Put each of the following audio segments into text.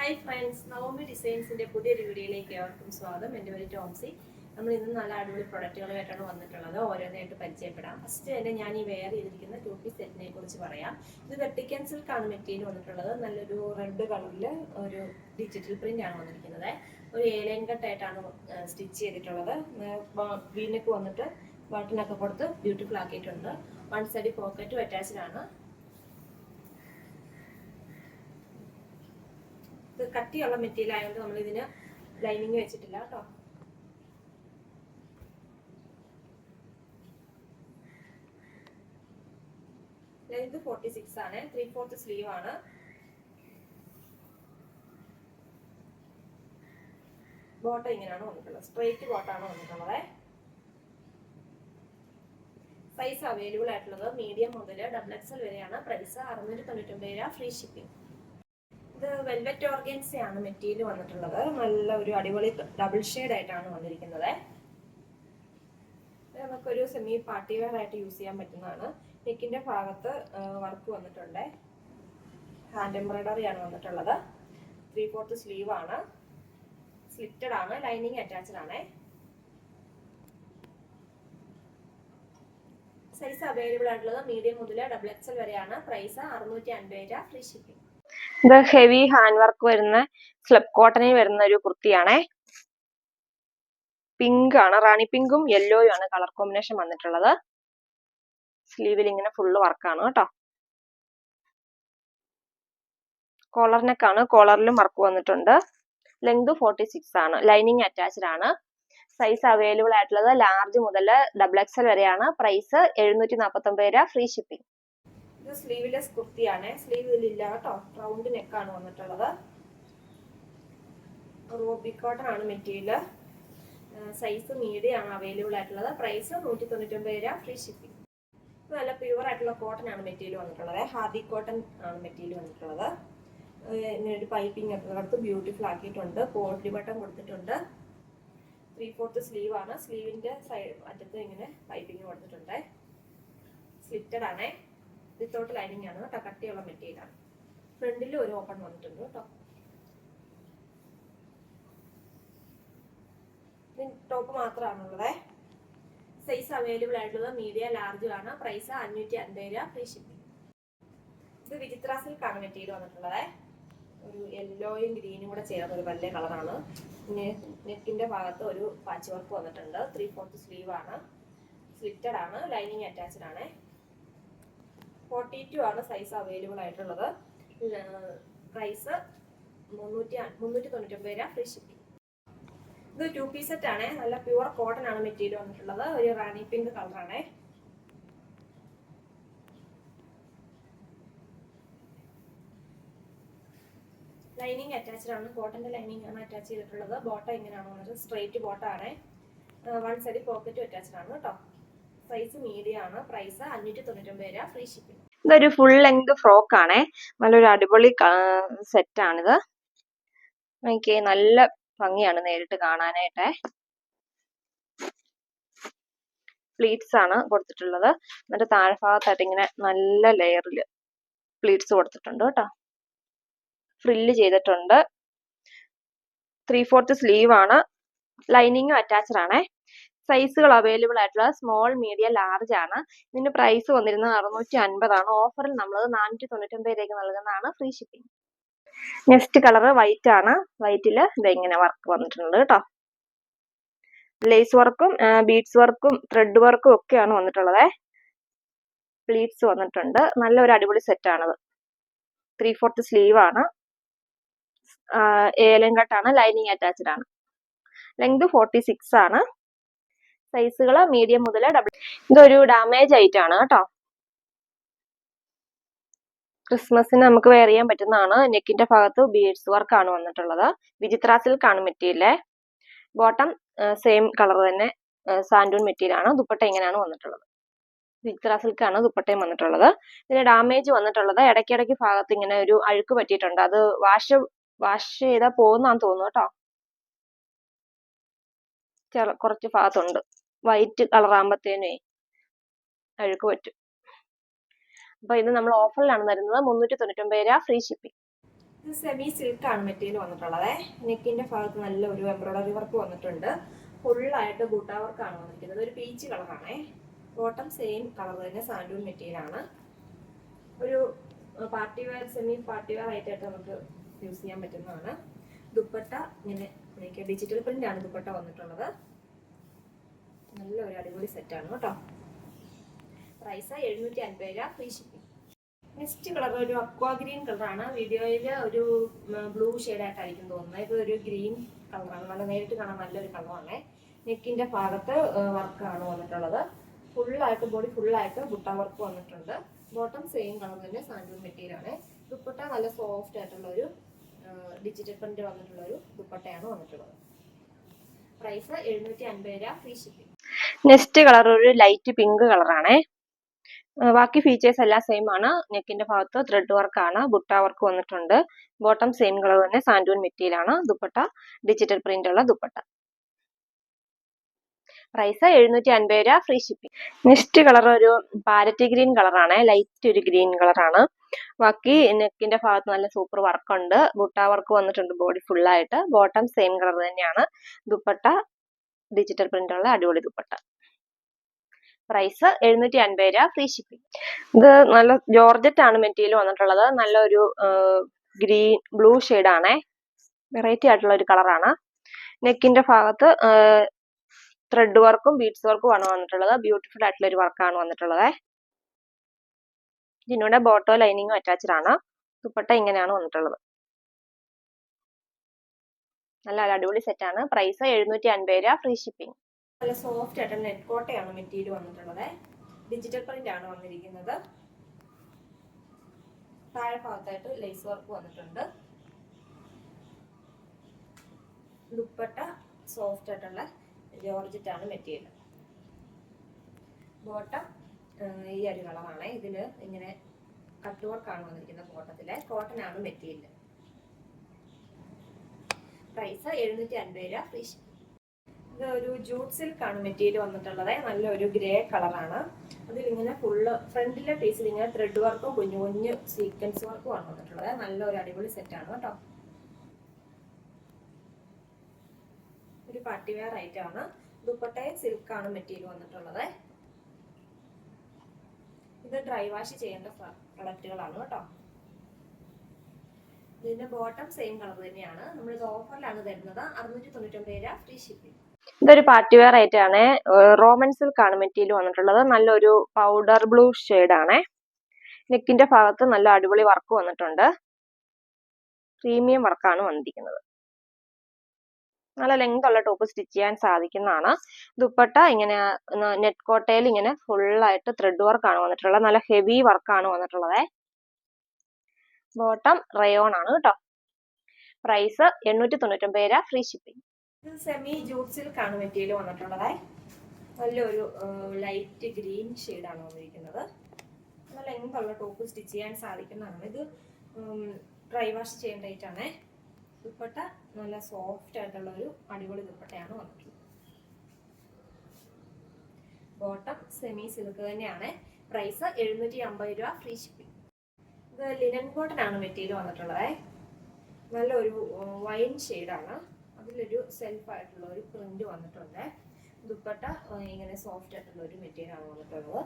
Hi friends Navami ഡിസൈൻസിന്റെ പുതിയൊരു വീഡിയോയിലേക്ക് ഏവർക്കും സ്വാഗതം. എന്റെ പേര് ടോംസി. നമ്മൾ ഇന്ന് നല്ല അടിപൊളി പ്രൊഡക്റ്റുകളുമായിട്ടാണ് വന്നിട്ടുള്ളത്. ഓരോന്നായിട്ട് പരിചയപ്പെടാം. ഫസ്റ്റ് തന്നെ ഞാൻ ഈ വെയർ ചെയ്തിരിക്കുന്ന ടു പീസ് സെറ്റിനെ കുറിച്ച് പറയാം. ഇത് വെട്ടിക്കൻ സിൽക്കാണ് മെറ്റീരിയൽ വന്നിട്ടുള്ളത്. നല്ലൊരു റെഡ് കളറിൽ ഒരു ഡിജിറ്റൽ പ്രിന്റ് ആണ് വന്നിരിക്കുന്നത്. ഒരു ഏലൈൻ കട്ടായിട്ടാണ് സ്റ്റിച്ച് ചെയ്തിട്ടുള്ളത്. വീനക്ക് വന്നിട്ട് ബട്ടണൊക്കെ കൊടുത്ത് ബ്യൂട്ടിഫുൾ ആക്കിയിട്ടുണ്ട്. വൺ സൈഡ് പോക്കറ്റും അറ്റാച്ച്ഡ് ആണ്. കട്ടിയുള്ള മെറ്റീരിയൽ ആയതുകൊണ്ട് നമ്മൾ ഇതിന് ലൈനിങ് വെച്ചിട്ടില്ല കേട്ടോ. ലെങ്ത് ഫോർട്ടി സിക്സ് ആണ്. ത്രീ ഫോർത്ത് സ്ലീവ് ആണ്. ബോട്ട ഇങ്ങനെയാണ് വന്നിട്ടുള്ളത്. സ്ട്രെയിറ്റ് ബോട്ടാണ് വന്നിട്ടുള്ളത്. സൈസ് അവൈലബിൾ ആയിട്ടുള്ളത്. മീഡിയം മുതൽ ഡബിൾ എക്സൽ വരെയാണ്. പ്രൈസ് അറുന്നൂറ്റി തൊണ്ണൂറ്റൊമ്പത് രൂപ ഫ്രീ ഷിപ്പിംഗ് ഇത് വെൽവെറ്റ് ഓർഗൻസയാണ് മെറ്റീരിയൽ വന്നിട്ടുള്ളത്. നല്ല ഒരു അടിപൊളി ഡബിൾ ഷെയ്ഡ് ആയിട്ടാണ് വന്നിരിക്കുന്നത്. നമുക്കൊരു സെമി പാർട്ടി വെയർ ആയിട്ട് യൂസ് ചെയ്യാൻ പറ്റുന്നതാണ്. നെക്കിന്റെ ഭാഗത്ത് വർക്ക് വന്നിട്ടുണ്ട്. ഹാൻഡ് എംബ്രോയിഡറി ആണ് വന്നിട്ടുള്ളത്. ത്രീ ഫോർത്ത് സ്ലീവ് ആണ്. സ്ലിറ്റഡ് ആണ് ലൈനിങ് അറ്റാച്ച്ഡ് ആണ്. സൈസ് അവൈലബിൾ ആയിട്ടുള്ളത് മീഡിയം മുതൽ ഡബിൾ എക്സൽ വരെയാണ്. പ്രൈസ് അറുന്നൂറ്റി അൻപത് രൂപ ഫ്രീ ഷിപ്പിംഗ് ഇത് ഹെവി ഹാൻഡ് വർക്ക് വരുന്ന സ്ലബ് കോട്ടണിൽ വരുന്ന ഒരു കുർത്തിയാണേ. പിങ്ക് ആണ് റാണി പിങ്കും യെല്ലോയും ആണ് കളർ കോമ്പിനേഷൻ വന്നിട്ടുള്ളത്. സ്ലീവിൽ ഇങ്ങനെ ഫുള്ള് വർക്കാണ് കേട്ടോ. കോളർ ആണ് കോളറിലും വർക്ക് വന്നിട്ടുണ്ട്. ലെങ്ത് ഫോർട്ടി സിക്സ് ആണ് ലൈനിങ് അറ്റാച്ച്ഡ് ആണ്. സൈസ് അവൈലബിൾ ആയിട്ടുള്ളത് ലാർജ് മുതൽ ഡബിൾ എക്സൽ വരെയാണ്. പ്രൈസ് എഴുന്നൂറ്റി നാൽപ്പത്തി ഒമ്പത് രൂപ ഫ്രീ ഷിപ്പിംഗ് സ്ലീവ്ലെസ് കുർത്തിയാണ്. സ്ലീവ് ഇതിലില്ല കേട്ടോ. റൗണ്ട് നെക്കാണ് വന്നിട്ടുള്ളത്. റോബി കോട്ടൺ ആണ് മെറ്റീരിയൽ. സൈസ് മീഡിയം ആണ് അവൈലബിൾ ആയിട്ടുള്ളത്. പ്രൈസ് നൂറ്റി തൊണ്ണൂറ്റൊമ്പത് രൂപ ഫ്രീ ഷിപ്പിംഗ് നല്ല പ്യുവർ ആയിട്ടുള്ള കോട്ടൺ ആണ് മെറ്റീരിയൽ വന്നിട്ടുള്ളത്. ഹാർഡി കോട്ടൺ ആണ് മെറ്റീരിയൽ വന്നിട്ടുള്ളത്. ഇതിനൊരു പൈപ്പിംഗ് ഒക്കെ കൊടുത്ത് ബ്യൂട്ടിഫുൾ ആക്കിയിട്ടുണ്ട്. പോട്ട്ലി ബട്ടൺ കൊടുത്തിട്ടുണ്ട്. ത്രീ ഫോർത്ത് സ്ലീവ് ആണ് സ്ലീവിന്റെ സൈഡ് അറ്റത്ത് ഇങ്ങനെ പൈപ്പിംഗ് കൊടുത്തിട്ടുണ്ട്. സ്ലിറ്റഡ് ആണേ. വിത്തൗട്ട് ലൈനിങ് ആണ് കേട്ടോ. കട്ടിയുള്ള മെറ്റീരിയൽ ആണ്. ഫ്രണ്ടിൽ ഒരു ഓപ്പൺ വന്നിട്ടുണ്ട് കേട്ടോ. ടോപ്പ് മാത്രമാണുള്ളത്. സൈസ് അവൈലബിൾ ആയിട്ടുള്ളത് മീഡിയ ലാർജ് ആണ്. പ്രൈസ് അഞ്ഞൂറ്റി അൻപത് രൂപ ഫ്രീ ഷിപ്പിംഗ് ഇത് വിചിത്ര സിൽക്കാണ് മെറ്റീരിയൽ വന്നിട്ടുള്ളത്. ഒരു യെല്ലോയും ഗ്രീനും കൂടെ ചേർന്ന ഒരു വലിയ കളറാണ് പിന്നെ നെക്കിന്റെ ഭാഗത്ത് ഒരു പാച്ച് വർക്ക് വന്നിട്ടുണ്ട്. ത്രീ ഫോർത്ത് സ്ലീവ് ആണ്. സ്ലിറ്റഡ് ആണ്. ലൈനിങ് അറ്റാച്ച്ഡ് ആണ്. ഫോർട്ടി ടു ആണ് സൈസ് അവൈലബിൾ ആയിട്ടുള്ളത്. പ്രൈസ് മുന്നൂറ്റി മുന്നൂറ്റി തൊണ്ണൂറ്റി ഒമ്പത് രൂപ ഫ്രീ ഷിപ്പിംഗ് ഇത് ടു പീസ് സെറ്റ് ആണ്. നല്ല പ്യുവർ കോട്ടൺ ആണ് മെറ്റീരിയൽ വന്നിട്ടുള്ളത്. ഒരു റാണി പിങ്ക് കളറാണ് ലൈനിങ് അറ്റാച്ച്ഡ് ആണ്. കോട്ടന്റെ ലൈനിങ് ആണ് അറ്റാച്ച് ചെയ്തിട്ടുള്ളത്. ബോട്ട ഇങ്ങനെയാണ് വന്നത്. സ്ട്രെയിറ്റ് ബോട്ട ആണ്. വൺ സൈഡ് പോക്കറ്റും അറ്റാച്ച്ഡ് ആണ് കേട്ടോ. സൈസ് മീഡിയം ആണ്. പ്രൈസ് അഞ്ഞൂറ്റി തൊണ്ണൂറ്റൊമ്പത് രൂപ ഫ്രീ ഷിപ്പിംഗ് ഇതൊരു ഫുൾ ലെങ്ത് ഫ്രോക്ക് ആണേ. നല്ലൊരു അടിപൊളി സെറ്റ് ആണിത്. എനിക്ക് നല്ല ഭംഗിയാണ് നേരിട്ട് കാണാനായിട്ടേ. പ്ലീറ്റ്സ് ആണ് കൊടുത്തിട്ടുള്ളത്. എന്നിട്ട് താഴ്ഭാഗത്തായിട്ട് ഇങ്ങനെ നല്ല ലെയറിൽ പ്ലീറ്റ്സ് കൊടുത്തിട്ടുണ്ട് കേട്ടോ. ഫ്രില്ല് ചെയ്തിട്ടുണ്ട്. ത്രീ ഫോർത്ത് സ്ലീവ് ആണ് ലൈനിങ്ങും അറ്റാച്ച്ഡ് ആണേ. സൈസുകൾ അവൈലബിൾ ആയിട്ടുള്ള സ്മോൾ മീഡിയം ലാർജ് ആണ്. ഇതിന്റെ പ്രൈസ് വന്നിരുന്നത് അറുന്നൂറ്റി അൻപതാണ് ഓഫറിൽ നമ്മൾ നാനൂറ്റി തൊണ്ണൂറ്റൊമ്പത് രൂപയ്ക്ക് നൽകുന്നതാണ് free shipping next colour white ആണ് വൈറ്റിൽ ഇതെങ്ങനെ വർക്ക് വന്നിട്ടുണ്ട് കേട്ടോ ലേസ് വർക്കും ബീഡ്സ് വർക്കും ത്രെഡ് വർക്കും ഒക്കെയാണ് വന്നിട്ടുള്ളത്. പ്ലീറ്റ്സ് വന്നിട്ടുണ്ട്. നല്ല ഒരു അടിപൊളി സെറ്റ് ആണത്. ത്രീ ഫോർത്ത് സ്ലീവ് ആണ് ഏലം കട്ടാണ്. ലൈനിങ് അറ്റാച്ച്ഡ് ആണ്. ലെങ്ത് ഫോർട്ടി സിക്സ് ആണ്. സൈസുകൾ മീഡിയം മുതൽ ഡബിൾ ഇതൊരു ഡാമേജ് ആണ് കേട്ടോ. ക്രിസ്മസിന് നമുക്ക് വെയർ ചെയ്യാൻ പറ്റുന്നതാണ്. നെക്കിന്റെ ഭാഗത്ത് ബീഡ്സ് വർക്ക് ആണ് വന്നിട്ടുള്ളത്. വിചിത്ര സിൽക്ക് ആണ് മെറ്റീരിയൽ ബോട്ടം സെയിം കളർ തന്നെ സാൻഡൂൺ മെറ്റീരിയൽ ആണ്. ദുപ്പട്ട ഇങ്ങനെയാണ് വന്നിട്ടുള്ളത്. വിചിത്ര സിൽക്ക് ആണ് ദുപ്പട്ടയും വന്നിട്ടുള്ളത്. ഇതിന് ഡാമേജ് വന്നിട്ടുള്ളത്. ഇടയ്ക്കിടയ്ക്ക് ഭാഗത്ത് ഇങ്ങനെ ഒരു അഴുക്ക് പറ്റിയിട്ടുണ്ട്. അത് വാഷ് വാഷ് ചെയ്താൽ പോകുന്നാന്ന് തോന്നുന്നു കേട്ടോ. കുറച്ച് ഭാഗത്തുണ്ട്. വൈറ്റ് കളർ ആകുമ്പോഴത്തേനേ അഴുക്ക് പറ്റും. അപ്പൊ ഇത് നമ്മൾ ഓഫറിലാണ് തരുന്നത്. മുന്നൂറ്റി തൊണ്ണൂറ്റൊമ്പത് രൂപ ഫ്രീ ഷിപ്പിംഗ്. ഇത് സെമി സിൽക്ക് ആണ് മെറ്റീരിയൽ വന്നിട്ടുള്ളത്. നെക്കിന്റെ ഭാഗത്ത് നല്ല ഒരു എംബ്രോയിഡറി വർക്ക് വന്നിട്ടുണ്ട്. ഫുള്ളായിട്ട് ബൂട്ട വർക്കാണ് വന്നിരിക്കുന്നത്. ഒരു പീച്ച് കളറാണേ ബോട്ടം സെയിം കളർ തന്നെ സാൻഡൂൺ മെറ്റീരിയൽ ആണ്. ഒരു party wear semi party wear ആയിട്ടായിട്ട് നമുക്ക് യൂസ് ചെയ്യാൻ പറ്റുന്നതാണ്. ദുപ്പട്ട ഇങ്ങനെ ഡിജിറ്റൽ പ്രിന്റ് ആണ് ദുപ്പട്ട വന്നിട്ടുള്ളത്. നല്ല ഒരു അടിപൊളി സെറ്റാണ് കേട്ടോ. പ്രൈസ് എഴുന്നൂറ്റി അൻപത് രൂപ ഫ്രീ ഷിപ്പിംഗ് നെക്സ്റ്റ് കളർ ഒരു അക്വാ ഗ്രീൻ കളറാണ് വീഡിയോയിൽ ഒരു ബ്ലൂ ആയിട്ടായിരിക്കും തോന്നുന്നത്. ഇത് ഒരു ഗ്രീൻ കളറാണ് നല്ല നേരിട്ട് കാണാൻ നല്ലൊരു കളറാണ് നെക്കിന്റെ ഭാഗത്ത് വർക്കാണ് വന്നിട്ടുള്ളത്. ഫുള്ളായിട്ട് ബോഡി ഫുള്ളായിട്ട് ബുട്ട വർക്ക് വന്നിട്ടുണ്ട്. ബോട്ടം സെയിം കളർ തന്നെ സാൻഡൂൺ മെറ്റീരിയൽ ആണ്. ദുപ്പട്ട നല്ല സോഫ്റ്റ് ആയിട്ടുള്ള ഒരു ഡിജിറ്റൽ പ്രിന്റ് വന്നിട്ടുള്ള ഒരു ദുപ്പട്ടയാണ് വന്നിട്ടുള്ളത്. പ്രൈസ് എഴുന്നൂറ്റി അൻപത് രൂപ ഫ്രീ ഷിപ്പിംഗ് നെക്സ്റ്റ് കളർ ഒരു ലൈറ്റ് പിങ്ക് കളറാണേ ബാക്കി ഫീച്ചേഴ്സ് എല്ലാം സെയിം ആണ്. നെക്കിന്റെ ഭാഗത്ത് ത്രെഡ് വർക്ക് ആണ്. ബുട്ട വർക്ക് വന്നിട്ടുണ്ട്. ബോട്ടം സെയിം കളർ തന്നെ സാൻഡൂൺ മെറ്റീരിയൽ ആണ്. ദുപ്പട്ട ഡിജിറ്റൽ പ്രിന്റ് ഉള്ള ദുപ്പട്ട. പ്രൈസ് എഴുന്നൂറ്റി അൻപത് രൂപ ഫ്രീ ഷിപ്പിംഗ് നെക്സ്റ്റ് കളർ ഒരു പാരറ്റ് ഗ്രീൻ കളറാണ് ലൈറ്റ് ഒരു ഗ്രീൻ കളറാണ് ബാക്കി നെക്കിന്റെ ഭാഗത്ത് നല്ല സൂപ്പർ വർക്ക് ഉണ്ട്. ബുട്ട വർക്ക് വന്നിട്ടുണ്ട് ബോഡി ഫുൾ ആയിട്ട്. ബോട്ടം സെയിം കളർ തന്നെയാണ്. ദുപ്പട്ട ഡിജിറ്റൽ പ്രിന്റ് ഉള്ള അടിപൊളി ദുപ്പട്ട. പ്രൈസ് എഴുന്നൂറ്റി അൻപത് രൂപ ഫ്രീ ഷിപ്പിംഗ് ഇത് നല്ല ജോർജറ്റ് ആണ് മെറ്റീരിയൽ വന്നിട്ടുള്ളത്. നല്ലൊരു ഗ്രീൻ ബ്ലൂ ആണേ. വെറൈറ്റി ആയിട്ടുള്ള ഒരു കളറാണ് നെക്കിന്റെ ഭാഗത്ത് ത്രെഡ് വർക്കും ബീഡ്സ് വർക്കും ആണ് വന്നിട്ടുള്ളത്. ബ്യൂട്ടിഫുൾ ആയിട്ടുള്ള ഒരു വർക്കാണ് വന്നിട്ടുള്ളത്. ഇതിനൂടെ ബോട്ടോ ലൈനിങ്ങും അറ്റാച്ച്ഡ് ആണ്. ദുപ്പട്ട ഇങ്ങനെയാണ് വന്നിട്ടുള്ളത്. നല്ല അടിപൊളി സെറ്റ് ആണ്. പ്രൈസ് എഴുന്നൂറ്റി അൻപത് രൂപ ഫ്രീ ഷിപ്പിംഗ് നല്ല സോഫ്റ്റ് ആയിട്ട് നെറ്റ് കോട്ടയാണ് മെറ്റീരിയൽ വന്നിട്ടുള്ളത്. ഡിജിറ്റൽ പ്രിന്റ് ആണ് വന്നിരിക്കുന്നത്. താഴെ ഭാഗത്തായിട്ട് ലേസ് വർക്ക് വന്നിട്ടുണ്ട്. ദുപ്പട്ട സോഫ്റ്റ് ആയിട്ടുള്ള ജോർജറ്റ് ആണ് മെറ്റീരിയൽ ബോട്ടം ഈ ഒരു കളറാണ്. ഇതിൽ ഇങ്ങനെ കട്ട് വർക്കാണ് വന്നിരിക്കുന്നത് കോട്ടത്തിലെ. കോട്ടൺ ആണ് മെറ്റീരിയൽ. പ്രൈസ് എഴുന്നൂറ്റി അൻപത് രൂപ. ഫ്രീ ഇത് ഒരു ജൂട്ട് സിൽക്ക് ആണ് മെറ്റീരിയൽ വന്നിട്ടുള്ളത്. നല്ലൊരു ഗ്രേ കളറാണ് അതിലിങ്ങനെ ഫുള്ള് ഫ്രണ്ടിലെ പീസിൽ ഇങ്ങനെ ത്രെഡ് വർക്കും കുഞ്ഞു കുഞ്ഞു സീക്വൻസ് വർക്കും ആണ് വന്നിട്ടുള്ളത്. നല്ലൊരു അടിപൊളി സെറ്റാണ് കേട്ടോ. ഒരു പാർട്ടി വെയർ ഐറ്റം ആണ്. ദുപ്പട്ടയും സിൽക്ക് ആണ് മെറ്റീരിയൽ വന്നിട്ടുള്ളത്. ഇത് ഡ്രൈ വാഷ് ചെയ്യേണ്ട പ്രൊഡക്റ്റുകളാണ് കേട്ടോ. ഇതിന്റെ ബോട്ടം സെയിം കളർ തന്നെയാണ്. നമ്മൾ ഇത് ഓഫറിലാണ് തരുന്നത്. അറുന്നൂറ്റി തൊണ്ണൂറ്റൊമ്പത് രൂപ ഫ്രീ ഷിപ്പിംഗ് ഇതൊരു പാർട്ടി വെയർ ആണ്. റോമൻ സിൽക്ക് ആണ് മെറ്റീരിയൽ വന്നിട്ടുള്ളത്. നല്ലൊരു പൗഡർ ബ്ലൂ ആണ്. നെക്കിന്റെ ഭാഗത്ത് നല്ല അടിപൊളി വർക്ക് വന്നിട്ടുണ്ട്. പ്രീമിയം വർക്കാണ് വന്നിരിക്കുന്നത്. നല്ല ലെങ്ത് ഉള്ള ടോപ്പ് സ്റ്റിച്ച് ചെയ്യാൻ സാധിക്കുന്നതാണ്. ദുപ്പട്ട ഇങ്ങനെ നെറ്റ് കോട്ടയിൽ ഇങ്ങനെ ഫുൾ ആയിട്ട് ത്രെഡ് വർക്കാണ് വന്നിട്ടുള്ളത്. നല്ല ഹെവി വർക്കാണ് വന്നിട്ടുള്ളത്. ബോട്ടം റയോൺ ആണ് കേട്ടോ. പ്രൈസ് എണ്ണൂറ്റി തൊണ്ണൂറ്റൊമ്പത് രൂപ ഫ്രീ ഷിപ്പിംഗ് ഇത് സെമി ജൂട്ട് സിൽക്ക് ആണ് മെറ്റീരിയൽ വന്നിട്ടുള്ളത്. നല്ലൊരു ലൈറ്റ് ഗ്രീൻ ആണ് വന്നിരിക്കുന്നത്. നല്ല ലെങ്ത് ഉള്ള ടോപ്പ് സ്റ്റിച്ച് ചെയ്യാൻ സാധിക്കുന്നതാണ്. ഇത് ഡ്രൈ വാഷ് ചെയ്യേണ്ടതായിട്ടാണ് ദുപ്പട്ട നല്ല സോഫ്റ്റ് ആയിട്ടുള്ള ഒരു അടിപൊളി ദുപ്പട്ടയാണ് വന്നിട്ടുള്ളത്. ബോട്ടം സെമി സിൽക്ക് തന്നെയാണ്. പ്രൈസ് എഴുന്നൂറ്റി അമ്പത് രൂപ ഫ്രീ ഷിപ്പിംഗ് ഇത് ലിനൻ കോട്ടൺ ആണ് മെറ്റീരിയൽ വന്നിട്ടുള്ളത്. നല്ലൊരു വൈൻ ഷെയ്ഡാണ് അതിലൊരു സെൽഫ് ആയിട്ടുള്ള ഒരു പ്രിന്റ് വന്നിട്ടുണ്ട്. ദുപ്പട്ട ഇങ്ങനെ സോഫ്റ്റ് ആയിട്ടുള്ള ഒരു മെറ്റീരിയൽ ആണ് വന്നിട്ടുള്ളത്.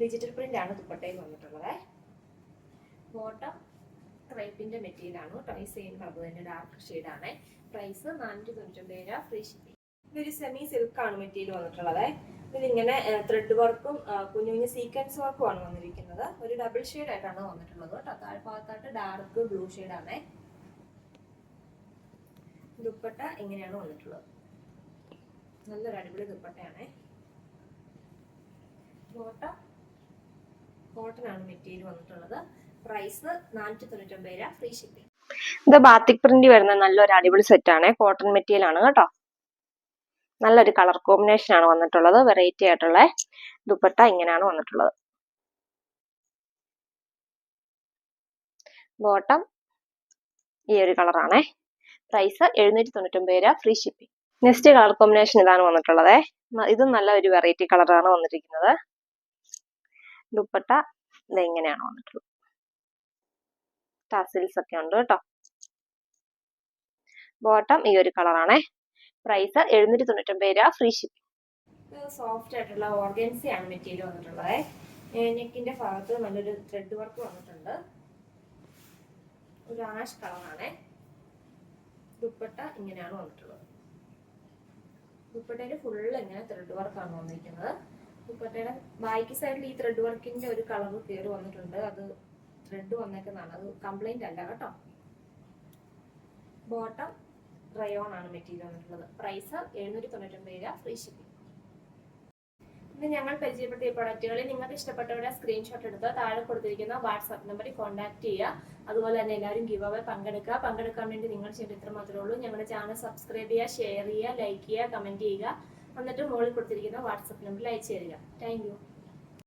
ഡിജിറ്റൽ പ്രിന്റ് ആണ് ദുപ്പട്ടയിൽ വന്നിട്ടുള്ളത്. ബോട്ടം ക്രൈപ്പിന്റെ മെറ്റീരിയൽ ആണ്. ഈ സെയിം കളർ തന്നെ ഡാർക്ക് ആണ്. പ്രൈസ് നാനൂറ്റി തൊണ്ണൂറ്റൊമ്പത് രൂപ ഫ്രീ ഷിപ്പിംഗ് ഇതൊരു സെമി സിൽക്ക് ആണ് മെറ്റീരിയൽ വന്നിട്ടുള്ളത്. ഇതിങ്ങനെ ത്രെഡ് വർക്കും കുഞ്ഞു കുഞ്ഞു സീക്വൻസ് വർക്കും ആണ് വന്നിരിക്കുന്നത്. ഒരു ഡബിൾ ഷെയ്ഡ് ആയിട്ടാണ് വന്നിട്ടുള്ളത് കേട്ടോ. താഴ്ഭാഗത്തായിട്ട് ഡാർക്ക് ബ്ലൂ ഷെയ്ഡ് ആണ്. ദുപ്പട്ട ഇങ്ങനെയാണ് വന്നിട്ടുള്ളത്. നല്ലൊരു അടിപൊളി ദുപ്പട്ടയാണ്. കോട്ട കോട്ടൺ ആണ് മെറ്റീരിയൽ വന്നിട്ടുള്ളത്. പ്രൈസ് നാനൂറ്റി തൊണ്ണൂറ്റൊമ്പത് രൂപ ഫ്രീ ഷിപ്പിംഗ് ഇത് ബാത്തിക് പ്രിന്റ് വരുന്ന നല്ലൊരു അടിപൊളി സെറ്റ് ആണ്. കോട്ടൺ മെറ്റീരിയൽ ആണ് കേട്ടോ. നല്ലൊരു കളർ കോമ്പിനേഷൻ ആണ് വന്നിട്ടുള്ളത്. വെറൈറ്റി ആയിട്ടുള്ള ദുപ്പട്ട ഇങ്ങനെയാണ് വന്നിട്ടുള്ളത്. ബോട്ടം ഈ ഒരു കളറാണേ പ്രൈസ് എഴുന്നൂറ്റി തൊണ്ണൂറ്റൊമ്പത് രൂപ free shipping next colour combination ഇതാണ് വന്നിട്ടുള്ളത്. ഇതും നല്ല ഒരു വെറൈറ്റി കളറാണ് വന്നിരിക്കുന്നത്. ദുപ്പട്ട ഇത് ഇങ്ങനെയാണ് വന്നിട്ടുള്ളത്. ടസിൽസ് ഒക്കെ ഉണ്ട് കേട്ടോ. ബോട്ടം ഈ ഒരു കളറാണേ പ്രൈസ് എഴുന്നൂറ്റി തൊണ്ണൂറ്റൊമ്പത് രൂപ ഫ്രീ ഷിപ്പിംഗ് സോഫ്റ്റ് ആയിട്ടുള്ള ഓർഗൻസി ആണ് മെറ്റീരിയൽ വന്നിട്ടുള്ളത് നെക്കിന്റെ ഭാഗത്ത് നല്ലൊരു ത്രെഡ് വർക്ക് വന്നിട്ടുണ്ട്. ഒരു ആഷ് കളറാണേ ദുപ്പട്ട ഇങ്ങനെയാണ് വന്നിട്ടുള്ളത്. ദുപ്പട്ടയിൽ ഫുള്ള് ഇങ്ങനെ ത്രെഡ് വർക്കാണ് വന്നിരിക്കുന്നത്. ദുപ്പട്ടയുടെ ബാക്കി സൈഡിൽ ഈ ത്രെഡ് വർക്കിന്റെ ഒരു കളർ കയറി വന്നിട്ടുണ്ട്. അത് ത്രെഡ് വന്നേക്കുന്നതാണ്. അത് കംപ്ലൈന്റ് അല്ല കേട്ടോ. ബോട്ടം റയോൺ ആണ് മെറ്റീരിയൽ വന്നിട്ടുള്ളത്. പ്രൈസ് എഴുന്നൂറ്റി തൊണ്ണൂറ്റൊമ്പത് രൂപ ഫ്രീ ഷിപ്പിംഗ് ഇന്ന് ഞങ്ങൾ പരിചയപ്പെട്ട ഈ പ്രൊഡക്റ്റുകളിൽ നിങ്ങൾക്ക് ഇഷ്ടപ്പെട്ടവരുടെ സ്ക്രീൻഷോട്ട് എടുത്ത് താഴെ കൊടുത്തിരിക്കുന്ന വാട്സാപ്പ് നമ്പറിൽ കോൺടാക്ട് ചെയ്യുക. അതുപോലെ തന്നെ എല്ലാവരും ഗിവ് അവേ പങ്കെടുക്കുക. പങ്കെടുക്കാൻ വേണ്ടി നിങ്ങൾ ചെയ്യേണ്ട ഇത്ര മാത്രമേ ഉള്ളൂ. ഞങ്ങളുടെ ചാനൽ സബ്സ്ക്രൈബ് ചെയ്യുക ഷെയർ ചെയ്യുക ലൈക്ക് ചെയ്യുക കമന്റ് ചെയ്യുക. എന്നിട്ട് മുകളിൽ കൊടുത്തിരിക്കുന്ന വാട്സാപ്പ് നമ്പറിൽ അയച്ചു തരിക. താങ്ക്